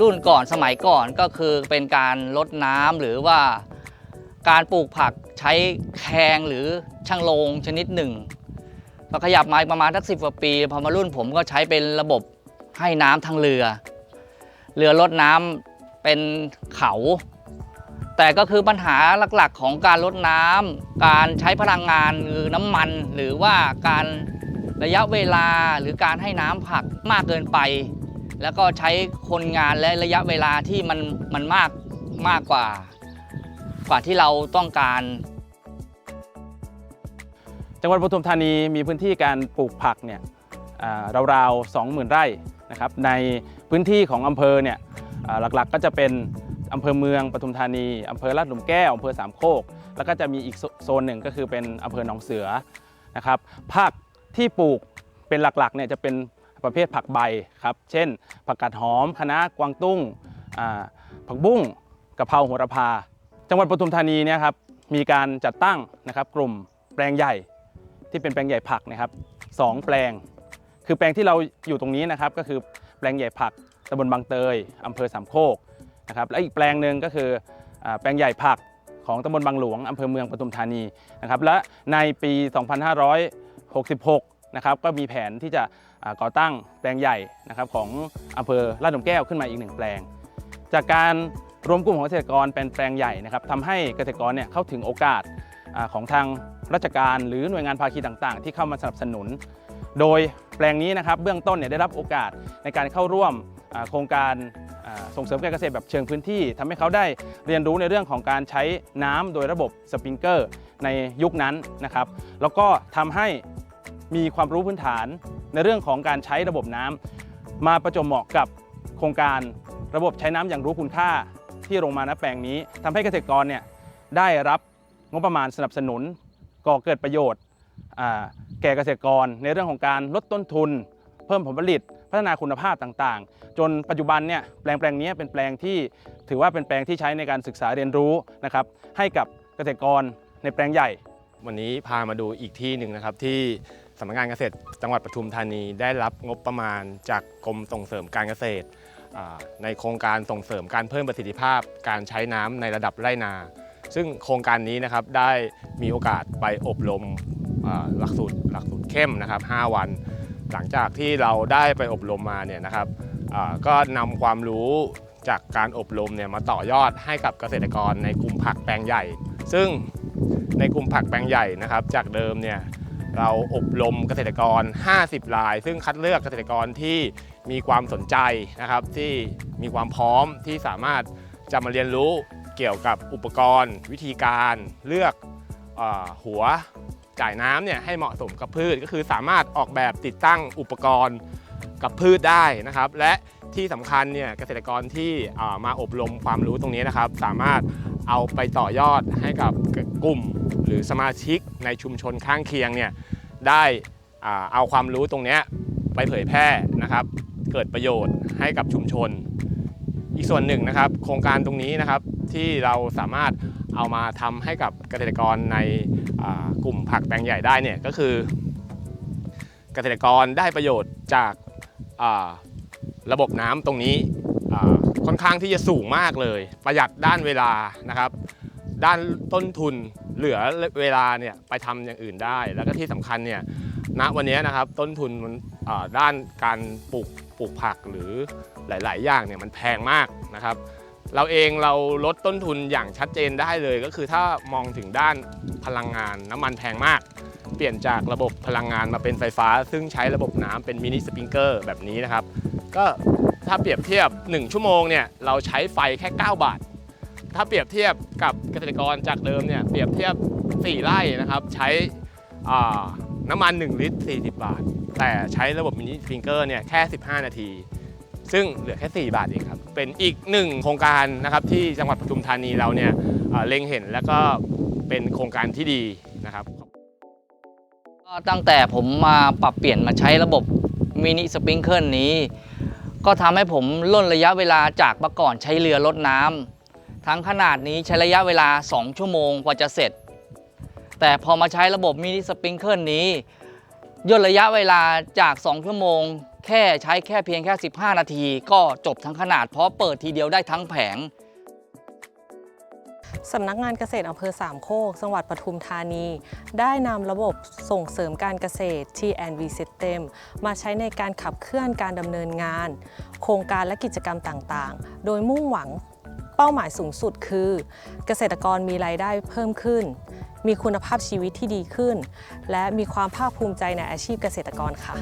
รุ่นก่อนสมัยก่อนก็คือเป็นการลดน้ำหรือว่าการปลูกผักใช้แคงหรือช่างโลงชนิดหนึ่งพอขยับมาประมาณสักสิบกว่าปีพอมารุ่นผมก็ใช้เป็นระบบให้น้ำทางเรือ เรือลดน้ำเป็นเขา แต่ก็คือปัญหาหลักๆของการลดน้ำการใช้พลังงานหรือน้ำมัน หรือว่าการระยะเวลาหรือการให้น้ำผักมากเกินไป แล้วก็ใช้คนงานและระยะเวลาที่มันมันมากมากกว่า กว่าที่เราต้องการ จังหวัดปทุมธานีมีพื้นที่การปลูกผักเนี่ยราวๆ20,000 ไร่นะครับในพื้นที่ของอำเภอเนี่ยหลักๆก็จะเป็นอำเภอเมืองปทุมธานีอำเภอลาดหลุมแก้วอำเภอสามโคก แล้วก็จะมีอีกโซนหนึ่งก็คือเป็นอำเภอหนองเสือนะครับผักที่ปลูกเป็นหลักๆเนี่ยจะเป็น ประเภทผักใบครับ เช่น ผักกาดหอมคะน้ากวางตุ้งผักบุ้งกะเพราโหระพา จังหวัดปทุมธานีเนี่ยครับมีการจัดตั้งนะครับกลุ่มแปลงใหญ่ที่เป็นแปลงใหญ่ผักนะครับสองแปลง คือแปลงที่เราอยู่ตรงนี้นะครับก็คือแปลงใหญ่ผักตำบลบางเตยอำเภอสามโคกนะครับและอีกแปลงหนึ่งก็คืออแปลงใหญ่ผักของตำบลบางหลวงอำเภอเมืองปทุมธานีนะครับและในปี 2566 นะครับก็มีแผนที่จะ ก่อตั้งแปลงใหญ่นะครับของอำเภอลาดหลุมแก้วขึ้นมาอีกหนึ่งแปลง จากการรวมกลุ่มของเกษตรกรเป็นแปลงใหญ่นะครับทำให้เกษตรกรเนี่ยเข้าถึงโอกาสอของทางราชการ หรือหน่วยงานภาคีต่างๆ ที่เข้ามาสนับสนุน โดยแปลงนี้นะครับเบื้องต้นเนี่ยได้รับโอกาสในการเข้าร่วมโครงการส่งเสริมการเกษตรแบบเชิงพื้นที่ทำให้เขาได้เรียนรู้ในเรื่องของการใช้น้ำโดยระบบสปริงเกอร์ในยุคนั้นนะครับ แล้วก็ทำให้มีความรู้พื้นฐาน ในเรื่องของการใช้ระบบน้ำมาประจบเหมาะกับโครงการระบบใช้น้ำอย่างรู้คุณค่าที่ลงมาณแปลงนี้ทำให้เกษตรกรเนี่ยได้รับงบประมาณสนับสนุนก่อเกิดประโยชน์แก่เกษตรกรในเรื่องของการลดต้นทุน เพิ่มผลผลิต พัฒนาคุณภาพต่างๆ จนปัจจุบันเนี่ยแปลงแปลงนี้เป็นแปลงที่ถือว่าเป็นแปลงที่ใช้ในการศึกษาเรียนรู้นะครับให้กับเกษตรกรในแปลงใหญ่ วันนี้พามาดูอีกที่หนึ่งนะครับที่ สำนักงานเกษตร จังหวัดปทุมธานีได้รับงบประมาณจากกรมส่งเสริมการเกษตร ในโครงการส่งเสริมการเพิ่มประสิทธิภาพ การใช้น้ำในระดับไร่นา ซึ่งโครงการนี้นะครับได้มีโอกาสไปอบรมหลักสูตรหลักสูตรเข้มนะครับ 5 วัน หลังจากที่เราได้ไปอบรมมาเนี่ยนะครับก็นำความรู้จากการอบรมเนี่ยมาต่อยอดให้กับเกษตรกรในกลุ่มผักแปลงใหญ่ ซึ่งในกลุ่มผักแปลงใหญ่นะครับ จากเดิมเนี่ย เราอบรมเกษตรกร 50ราย ซึ่งคัดเลือกเกษตรกรที่มีความสนใจนะครับ ที่มีความพร้อมที่สามารถจะมาเรียนรู้เกี่ยวกับอุปกรณ์ วิธีการเลือกอหัวจ่ายน้ำเนี่ยให้เหมาะสมกับพืชก็คือสามารถออกแบบติดตั้งอุปกรณ์กับพืชได้นะครับ และที่สำคัญเนี่ยเกษตรกรที่มาอบรมความรู้ตรงนี้นะครับ สามารถเอาไปต่อยอดให้กับกลุ่ม หรือสมาชิกในชุมชนข้างเคียงเนี่ยได้เอาความรู้ตรงนี้ไปเผยแพร่นะครับ เกิดประโยชน์ให้กับชุมชน อีกส่วนหนึ่งนะครับ โครงการตรงนี้นะครับที่เราสามารถเอามาทำให้กับเกษตรกรในกลุ่มผักแปลงใหญ่ได้เนี่ยก็คือ เกษตรกรได้ประโยชน์จาการะบบน้ำตรงนี้ค่อนข้างที่จะสูงมากเลย ประหยัดด้านเวลานะครับ ด้านต้นทุน เหลือเวลาเนี่ยไปทำอย่างอื่นได้ แล้วก็ที่สำคัญเนี่ยณวันนี้นะครับต้นทุนมันด้านการปลูกปลูกผักหรือหลาย ๆ อย่างเนี่ยมันแพงมากนะครับ เราเองเราลดต้นทุนอย่างชัดเจนได้เลยก็คือถ้ามองถึงด้านพลังงานน้ำมันแพงมาก เปลี่ยนจากระบบพลังงานมาเป็นไฟฟ้า ซึ่งใช้ระบบน้ำเป็นมินิสปริงเกอร์แบบนี้นะครับ ก็ถ้าเปรียบเทียบ 1 ชั่วโมงเนี่ยเราใช้ไฟแค่ 9 บาท ถ้าเปรียบเทียบกับเกษตรกรจากเดิมเนี่ยเปรียบเทียบ 4 ไร่นะครับใช้น้ำมัน 1 ลิตร 40 บาท แต่ใช้ระบบมินิสปริงเกอร์เนี่ยแค่ 15 นาที ซึ่งเหลือแค่ 4 บาทเองครับ เป็นอีกหนึ่งโครงการนะครับที่จังหวัดปทุมธานีเราเนี่ยเล็งเห็นแล้วก็เป็นโครงการที่ดีนะครับตั้งแต่ผมมาปรับเปลี่ยนมาใช้ระบบมินิสปริงเกิลนี้ ก็ทำให้ผมล่นระยะเวลาจากเมื่อก่อนใช้เรือลดน้ำ ทั้งขนาดนี้ใช้ระยะเวลา 2 ชั่วโมงกว่าจะเสร็จ แต่พอมาใช้ระบบมินิสปริงเกิลนี้ย่นระยะเวลาจาก 2 ชั่วโมง แค่ใช้แค่เพียงแค่ 15 นาที ก็จบทั้งขนาดเพราะเปิดทีเดียวได้ทั้งแผงสำนักงานเกษตรอำเภอสามโคก จังหวัดปทุมธานี ได้นำระบบส่งเสริมการเกษตร T&V System มาใช้ในการขับเคลื่อนการดำเนินงาน โครงการและกิจกรรมต่างๆ โดยมุ่งหวัง เป้าหมายสูงสุดคือ เกษตรกรมีรายได้เพิ่มขึ้น มีคุณภาพชีวิตที่ดีขึ้น และมีความภาคภูมิใจในอาชีพเกษตรกรค่ะ